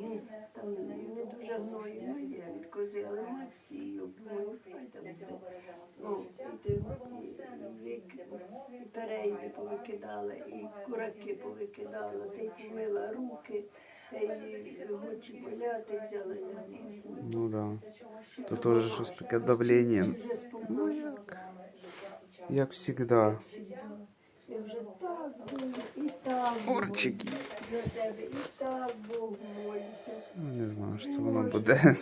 Ну, Там не дуже гноїмо є від кози, але мать її думаю, хай там буде. Ну, і ти і перейди повикидала, і кураки повикидала, та й помила руки, та й очі боляти взяла я власне. Ну да. То теж щось таке давлення. Вже спокійно. Як завжди. Я вже так думаю, і так Орчики. за тебе, і так Богу молюся. Ну, не знаю, що це воно буде.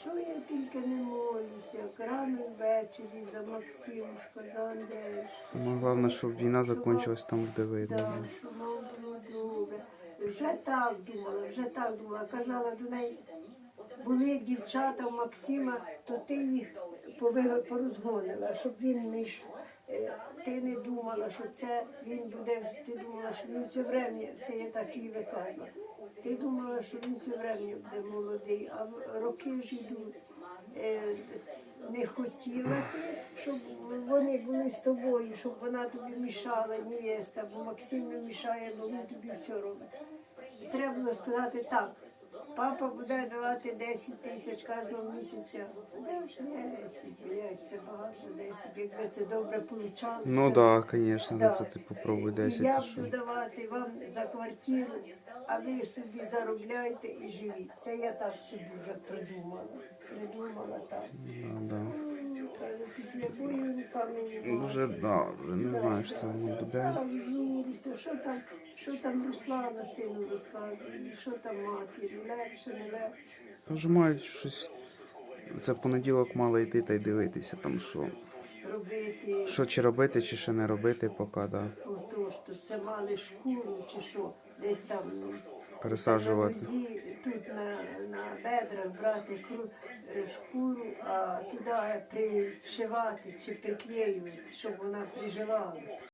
Що я тільки не молюся, рано ввечері за Максимушка, за Андрея. Саме головне, щоб війна закінчилась там, де видно. Да, що мав було добре. Вже так думала, вже так думала. Казала до неї, були дівчата у Максима, то ти їх пови- порозгонила, щоб він не йшов. Е, Ти не думала, що це він буде, ти думала, що він все время, це я так і виказала. Ти думала, що він все время буде молодий, а роки ж йдуть. Е, Не хотіла ти, щоб вони були з тобою, щоб вона тобі мішала, невеста, бо Максим не мішає, бо він тобі все робить. Треба було сказати так. Папа буде давати 10 тисяч кожного місяця. 10, блядь, 10, якби це добре получалося. Ну так, да, звісно, Да. це ти попробуй І 10. я то буду давати вам за квартиру, а ви собі заробляйте і живіть. Це я так собі вже придумала. Придумала так. Ну, да. М, після бою. Дуже да, вже не знаю, що це воно буде. Що там, що там Руслана сину розказує, що там матері, легше, не легше. Вже мають щось. Це понеділок мало йти та й дивитися там що. Робити Що чи робити, чи ще не робити, поки да. отож, то це мали шкуру чи що, десь там ну, Пересаджувати. на нозі, тут на, на бедрах брати кру, е, шкуру, а туди пришивати чи приклеювати, щоб вона приживалася.